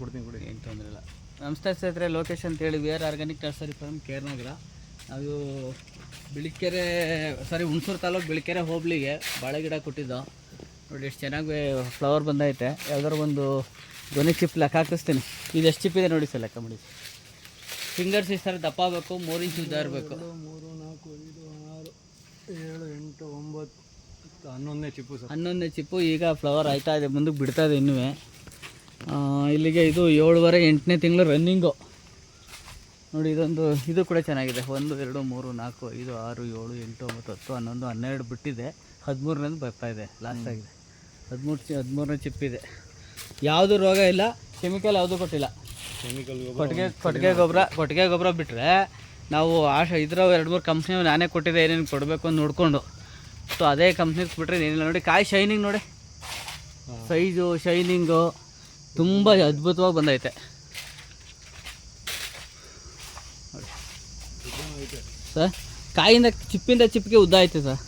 ಕೊಡ್ತೀನಿ ಕೊಡಿ. ಏನು ತೊಂದರೆ ಇಲ್ಲ. ನಮಸ್ತೆ ಸ್ನೇಹಿತರೆ ಲೋಕೇಶ್ ಅಂತೇಳಿ V R organic nursery farm ಕೇರ್ನಗರ ನಾವು ಬಿಳಿಕೆರೆ ಸಾರಿ ಹುಣಸೂರು ತಾಲೂಕು ಬಿಳಿಕೆರೆ ಹೋಬಳಿಗೆ ಬಾಳೆ ಗಿಡ ಕೊಟ್ಟಿದ್ದು. ನೋಡಿ ಎಷ್ಟು ಚೆನ್ನಾಗಿ ಫ್ಲವರ್ ಬಂದೈತೆ. ಯಾವ್ದಾದ್ರು ಒಂದು ಧ್ವನಿ ಚಿಪ್ ಲೆಕ್ಕ ಹಾಕಿಸ್ತೀನಿ. ಇದು ಎಷ್ಟು ಚಿಪ್ ಇದೆ ನೋಡಿ ಸರ್ ಲೆಕ್ಕ ಮಾಡಿ. ಫಿಂಗರ್ಸ್ ಈ ಸರ್ ದಪ್ಪ ಆಗಬೇಕು ಮೂರು ಇಂಚು ಉದ್ದ ಇರಬೇಕು. ಮೂರು ನಾಲ್ಕು ಐದು ಆರು ಏಳು ಎಂಟು ಒಂಬತ್ತು ಹನ್ನೊಂದನೇ ಚಿಪ್ಪು ಸರ್. ಹನ್ನೊಂದನೇ ಚಿಪ್ಪು ಈಗ ಫ್ಲವರ್ ಆಯ್ತಾ ಇದೆ ಮುಂದಕ್ಕೆ ಬಿಡ್ತಾ ಇದೆ ಇನ್ನೂ ಇಲ್ಲಿಗೆ ಇದು ಏಳುವರೆ ಎಂಟನೇ ತಿಂಗಳು ರನ್ನಿಂಗು. ನೋಡಿ ಇದೊಂದು ಇದು ಕೂಡ ಚೆನ್ನಾಗಿದೆ. ಒಂದು ಎರಡು ಮೂರು ನಾಲ್ಕು ಐದು ಆರು ಏಳು ಎಂಟು ಒಂಬತ್ತು ಹತ್ತು ಹನ್ನೊಂದು ಹನ್ನೆರಡು ಬಿಟ್ಟಿದೆ. ಹದಿಮೂರನೇದು ಬರ್ತಾ ಇದೆ. ಲಾಸ್ಟ್ ಆಗಿದೆ. ಹದಿಮೂರು ಚಿ ಹದಿಮೂರನೇ ಚಿಪ್ ಇದೆ. ಯಾವುದು ರೋಗ ಇಲ್ಲ ಕೆಮಿಕಲ್ ಯಾವುದೂ ಕೊಟ್ಟಿಲ್ಲ. ಕೆಮಿಕಲ್ ಕೊಟ್ಟಿಗೆ ಕೊಟ್ಟಿಗೆ ಗೊಬ್ಬರ ಕೊಟ್ಟಿಗೆ ಗೊಬ್ಬರ ಬಿಟ್ಟರೆ ನಾವು ಆಶ ಇದ್ರ ಎರಡು ಮೂರು ಕಂಪ್ನಿ ನಾನೇ ಕೊಟ್ಟಿದ್ದೆ ಏನೇನು ಕೊಡಬೇಕು ಅಂತ ನೋಡಿಕೊಂಡು. ಸೊ ಅದೇ ಕಂಪ್ನಿಗೆ ಬಿಟ್ಟರೆ ಏನಿಲ್ಲ. ನೋಡಿ ಕಾಯಿ ಶೈನಿಂಗ್ ನೋಡಿ. ಸೈಜು ಶೈನಿಂಗು ತುಂಬ ಅದ್ಭುತವಾಗಿ ಬಂದೈತೆ. ಸರ್ ಕಾಯಿಂದ ಚಿಪ್ಪಿಂದ ಚಿಪ್ಪಿಗೆ ಉದ್ದ ಐತೆ ಸರ್.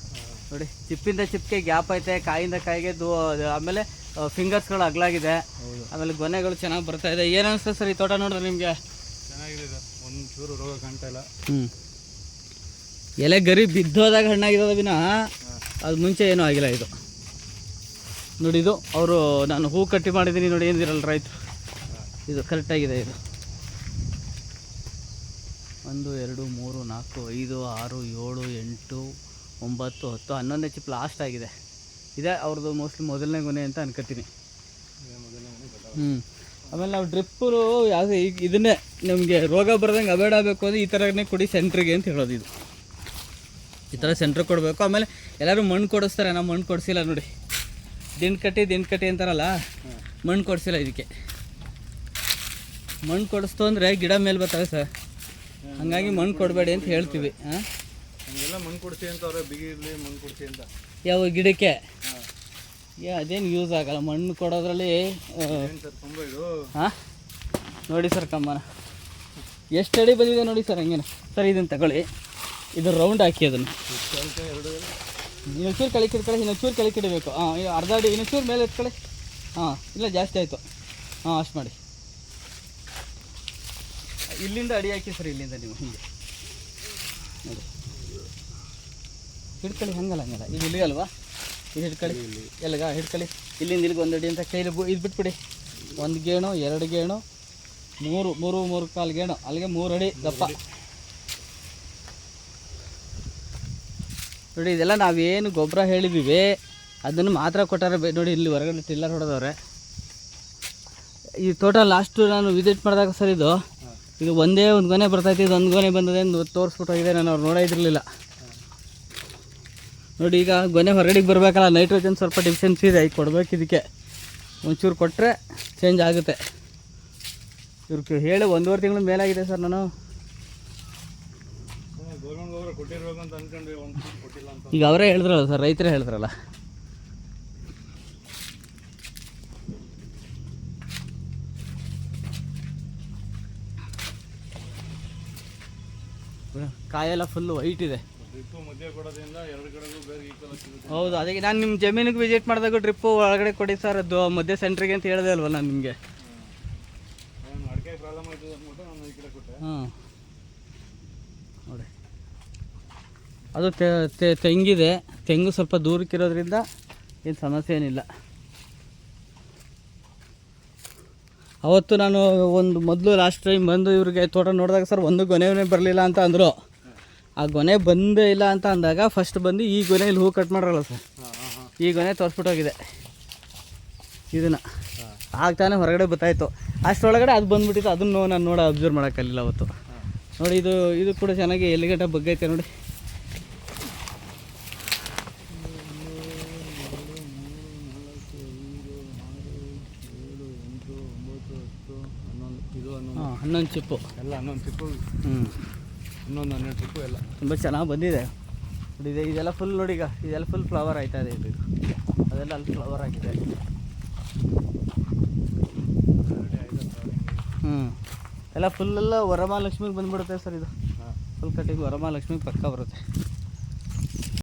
ನೋಡಿ ಚಿಪ್ಪಿಂದ ಚಿಪ್ಪಿಗೆ ಗ್ಯಾಪ್ ಐತೆ ಕಾಯಿಂದ ಕಾಯಿಗೆ ದೂ ಆಮೇಲೆ ಫಿಂಗರ್ಸ್ಗಳು ಅಗ್ಲಾಗಿದೆ. ಆಮೇಲೆ ಗೊನೆಗಳು ಚೆನ್ನಾಗಿ ಬರ್ತಾ ಇದೆ. ಏನು ಅನಿಸ್ತದೆ ಸರ್ ಈ ತೋಟ ನೋಡಿದ್ರೆ ನಿಮಗೆ? ಚೆನ್ನಾಗಿದೆ ಒಂದು ಚೂರು ರೋಗ ಕಾಣ್ತಾ ಇಲ್ಲ. ಹ್ಞೂ ಎಲೆ ಗರಿ ಬಿದ್ದೋದಾಗ ಹಣ್ಣಾಗಿರೋದಿನ ವಿನ? ಅದು ಮುಂಚೆ ಏನೂ ಆಗಿಲ್ಲ ಇದು. ನೋಡಿ ಇದು, ಅವರು ನಾನು ಹೂ ಕಟ್ಟಿ ಮಾಡಿದ್ದೀನಿ ನೋಡಿ ಏನಿರಲ್ಲ ರೈತರು? ಇದು ಕರೆಕ್ಟಾಗಿದೆ ಇದು. ಒಂದು, ಎರಡು, ಮೂರು, ನಾಲ್ಕು, ಐದು, ಆರು, ಏಳು, ಎಂಟು, ಒಂಬತ್ತು, ಹತ್ತು ಹನ್ನೊಂದನೇ ಚಿಪ್ ಲಾಸ್ಟ್ ಆಗಿದೆ. ಇದೇ ಅವ್ರದ್ದು ಮೋಸ್ಟ್ಲಿ ಮೊದಲನೇ ಗೊನೆ ಅಂತ ಅನ್ಕೋತೀನಿ. ಹ್ಞೂ ಆಮೇಲೆ ನಾವು ಡ್ರಿಪ್ಪು ಯಾವುದೇ ಈಗ ಇದನ್ನೇ ನಮಗೆ ರೋಗ ಬರ್ದಂಗೆ ಅಬೇಡ ಆಗಬೇಕು ಅಂದರೆ ಈ ಥರನೇ ಕೊಡಿ ಸೆಂಟ್ರಿಗೆ ಅಂತ ಹೇಳೋದು ಇದು. ಈ ಥರ ಸೆಂಟ್ರ್ ಕೊಡಬೇಕು. ಆಮೇಲೆ ಎಲ್ಲರೂ ಮಣ್ಣು ಕೊಡಿಸ್ತಾರೆ. ನಾವು ಮಣ್ಣು ಕೊಡಿಸಿಲ್ಲ ನೋಡಿ. ದಿಂಡು ಕಟ್ಟಿ ದಿಂಡು ಕಟ್ಟಿ ಅಂತಾರಲ್ಲ? ಮಣ್ಣು ಕೊಡಿಸಿಲ್ಲ ಇದಕ್ಕೆ. ಮಣ್ಣು ಕೊಡಿಸ್ತು ಅಂದರೆ ಗಿಡ ಮೇಲೆ ಬರ್ತವೆ ಸರ್. ಹಂಗಾಗಿ ಮಣ್ಣು ಕೊಡಬೇಡಿ ಅಂತ ಹೇಳ್ತೀವಿ ಹಾಂ ಮಣ್ಣು ಕೊಡ್ಸಿ ಅಂತ ಅವ್ರೆ ಬಿಗಿರ್ಲಿ ಮಣ್ಣು ಕೊಡ್ಸಿ ಅಂತ. ಯಾವ ಗಿಡಕ್ಕೆ? ಅದೇನು ಯೂಸ್ ಆಗಲ್ಲ. ಮಣ್ಣು ಕೊಡೋದ್ರಲ್ಲಿ ಹಾಂ ನೋಡಿ ಸರ್ ಕಮ್ಮನ ಎಷ್ಟು ಅಡಿ ಬಂದಿದೆ ನೋಡಿ ಸರ್ ಹಂಗೇನು. ಸರ್ ಇದನ್ನು ತಗೊಳ್ಳಿ. ಇದು ರೌಂಡ್ ಹಾಕಿ ಅದನ್ನು. ಇನ್ನೊಂಚೂರು ಕೆಳಗೆ ಇನ್ನೊಂದು ಚೂರು ಕಳಿ ಕಿಡಬೇಕು ಹಾಂ ಅರ್ಧ ಅಡಿ ಇನ್ನೊಂಚೂರು ಮೇಲೆ ಎತ್ಕೊಳ್ಳಿ. ಹಾಂ ಇಲ್ಲ ಜಾಸ್ತಿ ಆಯಿತು. ಹಾಂ ಅಷ್ಟು ಮಾಡಿ. ಇಲ್ಲಿಂದ ಅಡಿ ಹಾಕಿ ಸರ್ ಇಲ್ಲಿಂದ ನೀವು ಹಿಂಗೆ. ನೋಡಿ. ಹಿಡ್ಕೊಳ್ಳಿ ಹಂಗಲ್ಲ ಹಂಗಲ್ಲ. ಇದು ಇಲ್ಲಿ ಅಲ್ವಾ? ಇದು ಹಿಡ್ಕೊಳ್ಳಿ. ಎಲ್ಲಿಗ ಹಿಡ್ಕೊಳ್ಳಿ. ಇಲ್ಲಿಂದ ಇಲ್ಲಿಗೆ ಒಂದು ಅಡಿ ಅಂತ ಕೈಲಿ ಬು ಇದು ಬಿಟ್ಬಿಡಿ. ಒಂದು ಗೇಣು ಎರಡು ಗೇಣು ಮೂರು ಮೂರು ಮೂರು ಕಾಲು ಗೇಣು. ಅಲ್ಲಿಗೆ ಮೂರು ಅಡಿ ದಪ್ಪ. ನೋಡಿ, ಇದೆಲ್ಲ ನಾವೇನು ಗೊಬ್ಬರ ಹೇಳಿದ್ದೀವಿ ಅದನ್ನು ಮಾತ್ರ ಕೊಟ್ಟಾರೆ ನೋಡಿ, ಇಲ್ಲಿ ಹೊರಗಡೆ ಟಿಲ್ಲರ್ ಹೊಡೆದವ್ರೆ. ಈ ತೋಟ ಲಾಸ್ಟು ನಾನು ವಿಸಿಟ್ ಮಾಡಿದಾಗ ಸರ್ ಇದು ಇದು ಒಂದೇ ಒಂದು ಗೊನೆ ಬರ್ತೈತಿ ಇದು ಒಂದು ಗೊನೆ ಬಂದದೆ ಎಂದು ತೋರಿಸ್ಬಿಟ್ಟು ಹೋಗಿದೆ. ನಾನು ಅವ್ರು ನೋಡೇ ನೋಡಿ, ಈಗ ಗೊನೆ ಹೊರಗಡೆಗೆ ಬರಬೇಕಲ್ಲ ನೈಟ್ರೋಜನ್ ಸ್ವಲ್ಪ ಡಿಫಿಷನ್ಸಿ ಇದೆ, ಈಗ ಕೊಡಬೇಕು ಇದಕ್ಕೆ. ಒಂಚೂರು ಕೊಟ್ಟರೆ ಚೇಂಜ್ ಆಗುತ್ತೆ. ಇವ್ರಿಗೆ ಹೇಳಿ, ಒಂದೂವರೆ ತಿಂಗಳ ಮೇಲಾಗಿದೆ ಸರ್ ನಾನು. ಒಂದು ಕೊಟ್ಟಿಲ್ಲ ಅಂತ ಈಗ ಅವರೇ ಹೇಳಿದ್ರಲ್ಲ ಸರ್ ರೈತರೇ ಹೇಳಿದ್ರಲ್ಲ ಕಾಯೆಲ್ಲ ಫುಲ್ ವೈಟ್ ಇದೆ. ಹೌದು ಅದಕ್ಕೆ ನಾನು ನಿಮ್ಮ ಜಮೀನಿಗೆ ವಿಸಿಟ್ ಮಾಡಿದಾಗ ಡ್ರಿಪ್ಪು ಒಳಗಡೆ ಕೊಡಿ ಸರ್ ಅದು ಮಧ್ಯ ಸೆಂಟ್ರಿಗೆ ಅಂತ ಹೇಳಿದೆ ಅಲ್ವ ನಾನು ನಿಮಗೆ. ನಾನು ಅಡಿಕೆ ಪ್ರಾಬ್ಲಮ್ ಆಯ್ತು ಅಂದ್ಬಿಟ್ಟು ನಾನು ಈ ಕಡೆ ಕೊಟ್ಟೆ ಹಾಂ ನೋಡಿ ಅದು ತೆಂಗಿದೆ. ತೆಂಗು ಸ್ವಲ್ಪ ದೂರಕ್ಕಿರೋದ್ರಿಂದ ಏನು ಸಮಸ್ಯೆ ಏನಿಲ್ಲ. ಅವತ್ತು ನಾನು ಒಂದು ಮೊದಲು ಲಾಸ್ಟ್ ಟೈಮ್ ಬಂದು ಇವ್ರಿಗೆ ತೋಟ ನೋಡಿದಾಗ ಸರ್ ಒಂದು ಗೊನೆನೇ ಬರಲಿಲ್ಲ ಅಂತ ಅಂದರು. ಆ ಗೊನೆ ಬಂದೇ ಇಲ್ಲ ಅಂತ ಅಂದಾಗ ಫಸ್ಟ್ ಬಂದು ಈ ಗೊನೆ ಇಲ್ಲಿ ಹೂ ಕಟ್ ಮಾಡ್ರಲ್ಲ ಸರ್. ಈ ಗೊನೆ ತೋರಿಸ್ಬಿಟ್ಟೋಗಿದೆ. ಇದನ್ನು. ಆಗ್ತಾನೆ ತಾನೇ ಹೊರಗಡೆ ಗೊತ್ತಾಯಿತು ಅಷ್ಟರೊಳಗಡೆ ಅದು ಬಂದ್ಬಿಟ್ಟಿತ್ತು. ಅದನ್ನು ನಾನು ನೋಡಿ ಅಬ್ಸರ್ವ್ ಮಾಡೋಕ್ಕಲ್ಲಿಲ್ಲ ಅವತ್ತು. ನೋಡಿ ಇದು ಇದು ಕೂಡ ಚೆನ್ನಾಗಿ ಎಲ್ಲಿಗಂಟ ಬಗ್ಗೈತೆ ನೋಡಿ. ಹನ್ನೊಂದು ಚಿಪ್ಪು ಎಲ್ಲ ಹನ್ನೊಂದು ಚಿಪ್ಪು ಹ್ಞೂ ಹನ್ನೊಂದು ಹನ್ನೆರಡು ಚಿಪ್ಪು ಎಲ್ಲ. ತುಂಬ ಚೆನ್ನಾಗಿ ಬಂದಿದೆ. ನೋಡಿ ಇದೆ ಇದೆಲ್ಲ ಫುಲ್ ನೋಡಿ ಈಗ ಇದೆಲ್ಲ ಫುಲ್ ಫ್ಲವರ್ ಆಯ್ತಾ ಇದೆ ಇದು. ಅದೆಲ್ಲ ಅಲ್ಲಿ ಫ್ಲವರ್ ಆಗಿದೆ. ಹ್ಞೂ ಎಲ್ಲ ಫುಲ್ಲೆಲ್ಲ ವರಮಹಾಲಕ್ಷ್ಮಿಗೆ ಬಂದುಬಿಡುತ್ತೆ ಸರ್ ಇದು. ಫುಲ್ ಕಟ್ಟಿಗೆ ವರಮಹಾಲಕ್ಷ್ಮಿಗೆ ಪಕ್ಕ ಬರುತ್ತೆ.